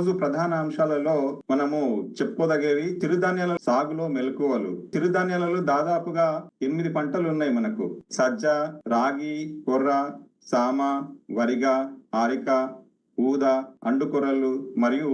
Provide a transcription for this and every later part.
రోజు ప్రధాన అంశాలలో మనము చెప్పుకోదగేవి చిరుధాన్యాల సాగులో మెలకువలు. చిరుధాన్యాలలో దాదాపుగా ఎనిమిది పంటలు ఉన్నాయి మనకు. సజ్జ రాగి కొర్ర సామ వరిగ ఆరిక ఊద అండుకొరలు మరియు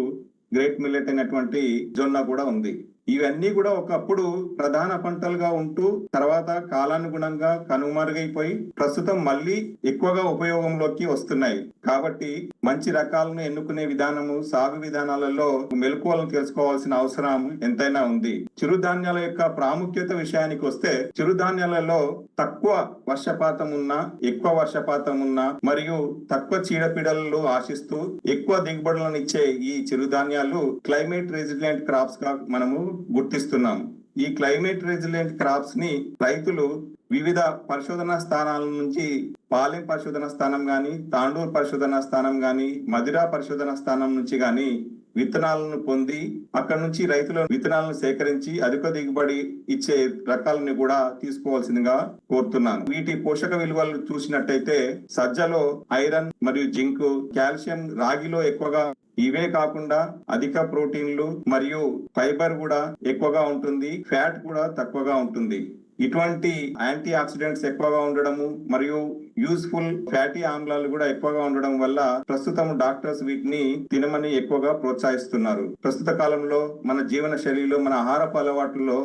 గ్రేట్ మిల్లెట్ అయినటువంటి జొన్న కూడా ఉంది. ఇవన్నీ కూడా ఒకప్పుడు ప్రధాన పంటలుగా ఉంటూ తర్వాత కాలానుగుణంగా కనుమరుగైపోయి ప్రస్తుతం మళ్ళీ ఎక్కువగా ఉపయోగంలోకి వస్తున్నాయి. కాబట్టి మంచి రకాలను ఎన్నుకునే విధానము సాగు విధానాలలో మెలకువలను తెలుసుకోవాల్సిన అవసరం ఎంతైనా ఉంది. చిరుధాన్యాల యొక్క ప్రాముఖ్యత విషయానికి వస్తే చిరుధాన్యాలలో తక్కువ వర్షపాతం ఉన్న ఎక్కువ వర్షపాతం ఉన్న మరియు తక్కువ చీడపీడలు ఆశిస్తూ ఎక్కువ దిగుబడులను ఇచ్చే ఈ చిరుధాన్యాలు క్లైమేట్ రెసిడెంట్ క్రాప్స్గా మనము గుర్తిస్తున్నాం ఈ క్లైమేట్ రెసిలియంట్ క్రాప్స్ని రైతులు వివిధ పరిశోధనా స్థానాల నుంచి పాలెం పరిశోధన స్థానం గాని తాండూర్ పరిశోధన స్థానం గాని మదిరా పరిశోధన స్థానం నుంచి గాని విత్తనాలను పొంది అక్కడ నుంచి రైతుల విత్తనాలను సేకరించి అధిక దిగుబడి ఇచ్చే రకాలను కూడా తీసుకోవాల్సిందిగా కోరుతున్నాను. వీటి పోషక విలువలు చూసినట్టయితే సజ్జలో ఐరన్ మరియు జింక్ కాల్షియం రాగిలో ఎక్కువగా ఇవే కాకుండా అధిక ప్రోటీన్లు మరియు ఫైబర్ కూడా ఎక్కువగా ఉంటుంది. ఫ్యాట్ కూడా తక్కువగా ఉంటుంది. ఇటువంటి యాంటీ ఆక్సిడెంట్స్ ఎక్కువగా ఉండడము మరియు యూస్ఫుల్ ఫ్యాటీ ఆమ్లాలు కూడా ఎక్కువగా ఉండడం వల్ల ప్రస్తుతం డాక్టర్స్ వీటిని తినమని ఎక్కువగా ప్రోత్సహిస్తున్నారు. ప్రస్తుత కాలంలో మన జీవన శైలిలో మన ఆహారపు అలవాట్లలో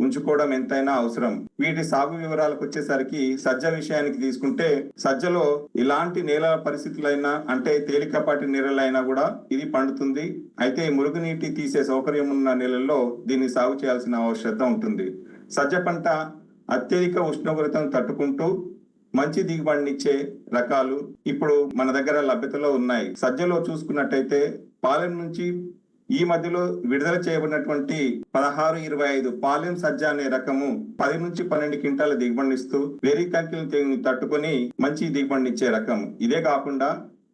ఉంచుకోవడం ఎంతైనా అవసరం. వీటి సాగు వివరాలకు వచ్చేసరికి సజ్జ విషయానికి తీసుకుంటే సజ్జలో ఇలాంటి నేల పరిస్థితులైనా అంటే తేలికపాటి నేలలైనా కూడా ఇది పండుతుంది. అయితే మురుగునీటి తీసే సౌకర్యం ఉన్న నేలల్లో దీన్ని సాగు చేయాల్సిన ఆవశ్యకత ఉంటుంది. సజ్జ పంట అత్యధిక ఉష్ణోగ్రతను తట్టుకుంటూ మంచి దిగుబడినిచ్చే రకాలు ఇప్పుడు మన దగ్గర లభ్యతలో ఉన్నాయి. సజ్జలో చూసుకున్నట్టయితే పాలెం నుంచి ఈ మధ్యలో విడుదల చేయబడినటువంటి పదహారు ఇరవై ఐదు పాలెం సజ్జ అనే రకము పది నుంచి పన్నెండు క్వింటాల దిగుబడినిస్తూ వెరీ కంకిల్ తట్టుకొని మంచి దిగుబడినిచ్చే రకం ఇదే కాకుండా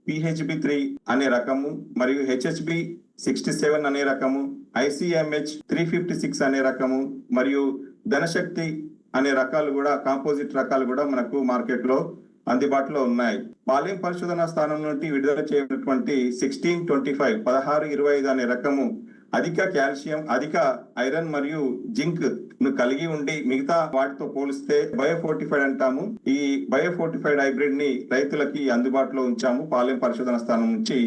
పిహెచ్బి త్రీ అనే రకము మరియు హెచ్హెచ్బి సిక్స్టీ సెవెన్ అనే రకము ఐసిఎంహెచ్ త్రీ ఫిఫ్టీ సిక్స్ అనే రకము మరియు ధనశక్తి అనే రకాలు కూడా కాంపోజిట్ రకాలు కూడా మనకు మార్కెట్లో అందుబాటులో ఉన్నాయి. పాలెం పరిశోధన స్థానం నుండి విడుదల చేయనటువంటి సిక్స్టీన్ ట్వంటీ ఫైవ్ పదహారు ఇరవై ఐదు అనే రకము అధిక కాల్షియం అధిక ఐరన్ మరియు జింక్ను కలిగి ఉండి మిగతా వాటితో పోలిస్తే బయోఫోర్టిఫైడ్ అంటాము. ఈ బయోఫోర్టిఫైడ్ హైబ్రిడ్ని రైతులకి అందుబాటులో ఉంచాము. పాలెం పరిశోధన స్థానం నుంచి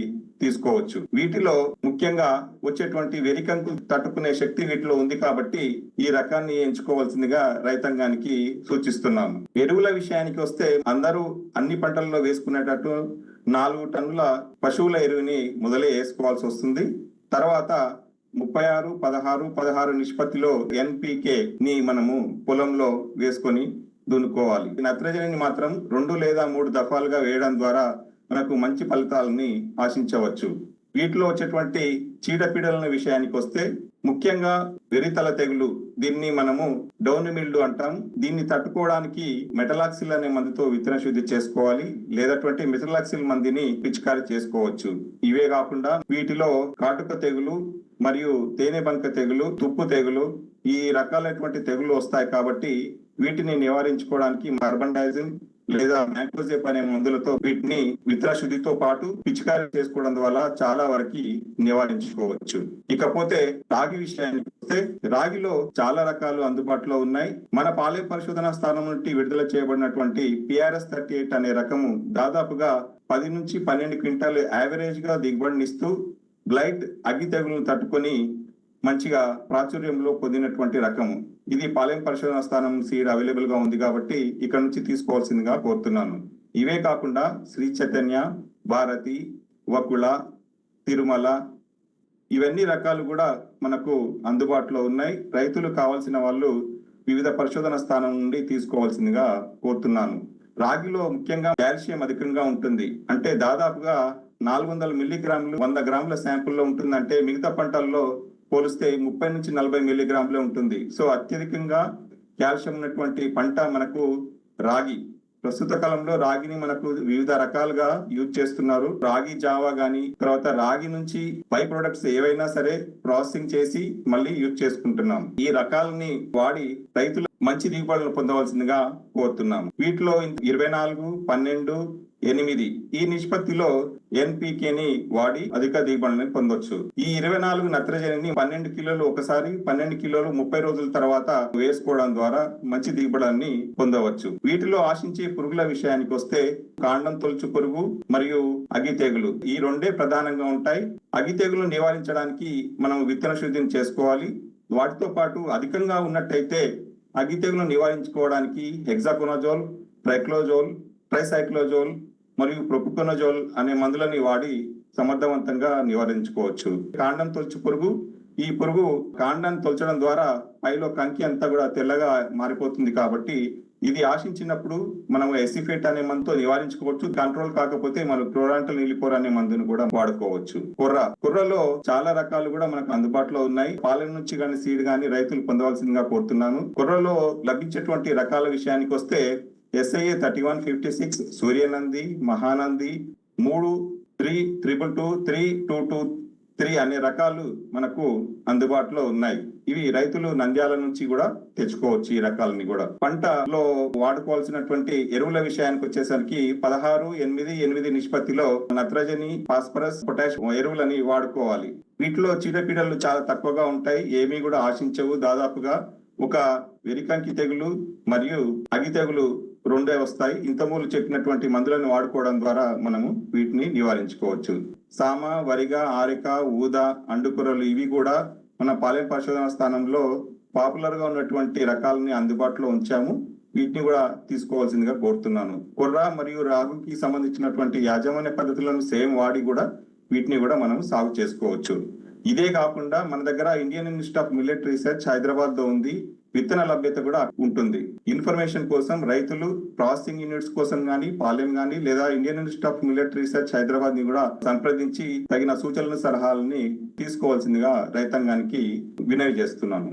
తీసుకోవచ్చు. వీటిలో ముఖ్యంగా వచ్చేటువంటి వెరికంకు తట్టుకునే శక్తి వీటిలో ఉంది కాబట్టి ఈ రకాన్ని ఎంచుకోవాల్సిందిగా రైతాంగానికి సూచిస్తున్నాము. ఎరువుల విషయానికి వస్తే అందరూ అన్ని పంటల్లో వేసుకునేటట్టు నాలుగు టన్నుల పశువుల ఎరువుని మొదలే వేసుకోవాల్సి వస్తుంది. తర్వాత ముప్పై ఆరు పదహారు పదహారు నిష్పత్తిలో ఎన్పికే ని మనము పొలంలో వేసుకొని దున్నుకోవాలి. నత్రజనిని మాత్రం రెండు లేదా మూడు దఫాలుగా వేయడం ద్వారా మనకు మంచి ఫలితాలని ఆశించవచ్చు. వీటిలో వచ్చేటువంటి చీడపీడల విషయానికి వస్తే ముఖ్యంగా వెరితల తెగులు దీన్ని మనము డౌన్ మిల్డ్ అంటాం. దీన్ని తట్టుకోవడానికి మెటలాక్సిల్ అనే మందుతో విత్తన శుద్ధి చేసుకోవాలి లేదటువంటి మెటలాక్సిల్ మందిని పిచికారి చేసుకోవచ్చు. ఇవే కాకుండా వీటిలో కాటుక తెగులు మరియు తేనె బంక తెగులు తుప్పు తెగులు ఈ రకాలైనటువంటి తెగులు వస్తాయి కాబట్టి వీటిని నివారించుకోవడానికి కార్బన్డైజిన్ లేదా మ్యాంకోజెప్ అనే మందులతో వీటిని మిత్రశుద్ధితో పాటు పిచికారీ చేసుకోవడం ద్వారా చాలా వరకు నివారించుకోవచ్చు. ఇకపోతే రాగి విషయానికి వస్తే రాగిలో చాలా రకాలు అందుబాటులో ఉన్నాయి. మన పాలే పరిశోధన స్థానం నుండి విడుదల చేయబడినటువంటి పిఆర్ఎస్ థర్టీ ఎయిట్ అనే రకము దాదాపుగా పది నుంచి పన్నెండు క్వింటాలు యావరేజ్గా దిగుబడినిస్తూ బ్లైట్ అగ్గి తెగులను తట్టుకొని మంచిగా ప్రాచుర్యంలో పొందినటువంటి రకము. ఇది పాలెం పరిశోధన స్థానం సీడ్ అవైలబుల్గా ఉంది కాబట్టి ఇక్కడ నుంచి తీసుకోవాల్సిందిగా కోరుతున్నాను. ఇవే కాకుండా శ్రీ చైతన్య భారతి వకుళ తిరుమల ఇవన్నీ రకాలు కూడా మనకు అందుబాటులో ఉన్నాయి. రైతులు కావాల్సిన వాళ్ళు వివిధ పరిశోధన స్థానం నుండి తీసుకోవాల్సిందిగా కోరుతున్నాను. రాగిలో ముఖ్యంగా కాల్షియం అధికంగా ఉంటుంది. అంటే దాదాపుగా నాలుగు వందల మిల్లీగ్రాములు వంద గ్రాముల శాంపుల్లో ఉంటుందంటే మిగతా పంటల్లో పోలిస్తే ముప్పై నుంచి నలభై మిల్లీగ్రాములే ఉంటుంది. సో అత్యధికంగా కాల్షియం ఉన్నటువంటి పంట మనకు రాగి. ప్రస్తుత కాలంలో రాగిని మనకు వివిధ రకాలుగా యూజ్ చేస్తున్నారు. రాగి జావా గాని తర్వాత రాగి నుంచి బై ప్రొడక్ట్స్ ఏవైనా సరే ప్రాసెసింగ్ చేసి మళ్ళీ యూజ్ చేసుకుంటున్నాం. ఈ రకాలని వాడి రైతులు మంచి దిగుబడులను పొందవలసిందిగా కోరుతున్నాం వీటిలో ఇరవై నాలుగు పన్నెండు ఎనిమిది ఈ నిష్పత్తిలో ఎన్పికేని వాడి అధిక దిగుబడిని పొందొచ్చు. ఈ ఇరవై నాలుగు నత్రజనిని పన్నెండు కిలోలు ఒకసారి పన్నెండు కిలోలు ముప్పై రోజుల తర్వాత వేసుకోవడం ద్వారా మంచి దిగుబడాన్ని పొందవచ్చు. వీటిలో ఆశించే పురుగుల విషయానికి వస్తే కాండం తొలుచు పురుగు మరియు అగ్గి తెగులు ఈ రెండే ప్రధానంగా ఉంటాయి. అగ్గి తెగులు నివారించడానికి మనం విత్తన శుద్ధిని చేసుకోవాలి. వాటితో పాటు అధికంగా ఉన్నట్టయితే అగ్గి తెగులు నివారించుకోవడానికి హెగ్జాకోనజోల్ ట్రైక్లోజోల్ ట్రైసైక్లోజోల్ మరియు ప్రొపికోనజోల్ అనే మందులని వాడి సమర్థవంతంగా నివారించుకోవచ్చు. కాండం తొలచు పురుగు. ఈ పురుగు కాండాన్ని తొలచడం ద్వారా పైలో కంకి అంతా కూడా తెల్లగా మారిపోతుంది కాబట్టి ఇది ఆశించినప్పుడు మనం ఎసిఫేట్ అనే మందుతో నివారించుకోవచ్చు. కంట్రోల్ కాకపోతే మనం క్లోరాంటల్ నిలిపోర్ అనే మందును కూడా వాడుకోవచ్చు. కుర్ర కుర్రలో చాలా రకాలు కూడా మనకు అందుబాటులో ఉన్నాయి. పాలన నుంచి కానీ సీడ్ కానీ రైతులు పొందవలసిందిగా కోరుతున్నాను. కుర్రలో లభించేటువంటి రకాల విషయానికి వస్తే SIA thirty one fifty six Suryanandi Mahanandi మూడు three triple two three two two three అనే రకాలు మనకు అందుబాటులో ఉన్నాయి. ఇవి రైతులు నంద్యాల నుంచి కూడా తెచ్చుకోవచ్చు ఈ రకాలని కూడా. పంటలో వాడుకోవాల్సినటువంటి ఎరువుల విషయానికి వచ్చేసరికి పదహారు ఎనిమిది ఎనిమిది నిష్పత్తిలో నత్రజని ఫాస్ఫరస్ పొటాష్ ఎరువులని వాడుకోవాలి. వీటిలో చీడపీడలు చాలా తక్కువగా ఉంటాయి. ఏమీ కూడా ఆశించవు. దాదాపుగా ఒక వెరికంకి తెగులు మరియు అగి తెగులు రెండే వస్తాయి. ఇంతమూలు చెప్పినటువంటి మందులను వాడుకోవడం ద్వారా మనము వీటిని నివారించుకోవచ్చు. సామ వరిగ ఆరిక ఊద అండుకూరలు ఇవి కూడా మన పాలెం పరిశోధన స్థానంలో పాపులర్గా ఉన్నటువంటి రకాలని అందుబాటులో ఉంచాము. వీటిని కూడా తీసుకోవాల్సిందిగా కోరుతున్నాను. కొర్ర మరియు రాగుకి సంబంధించినటువంటి యాజమాన్య పద్ధతులను సేమ్ వాడి కూడా వీటిని కూడా మనం సాగు చేసుకోవచ్చు. ఇదే కాకుండా మన దగ్గర Indian Institute of Millet Research హైదరాబాద్లో ఉంది. విత్తన లభ్యత కూడా ఉంటుంది. ఇన్ఫర్మేషన్ కోసం రైతులు ప్రాసెసింగ్ యూనిట్స్ కోసం గానీ పాలెం గానీ లేదా Indian Institute of Military Research హైదరాబాద్ని కూడా సంప్రదించి తగిన సూచనలు సలహాలని తీసుకోవాల్సిందిగా రైతాంగానికి వినవి చేస్తున్నాను.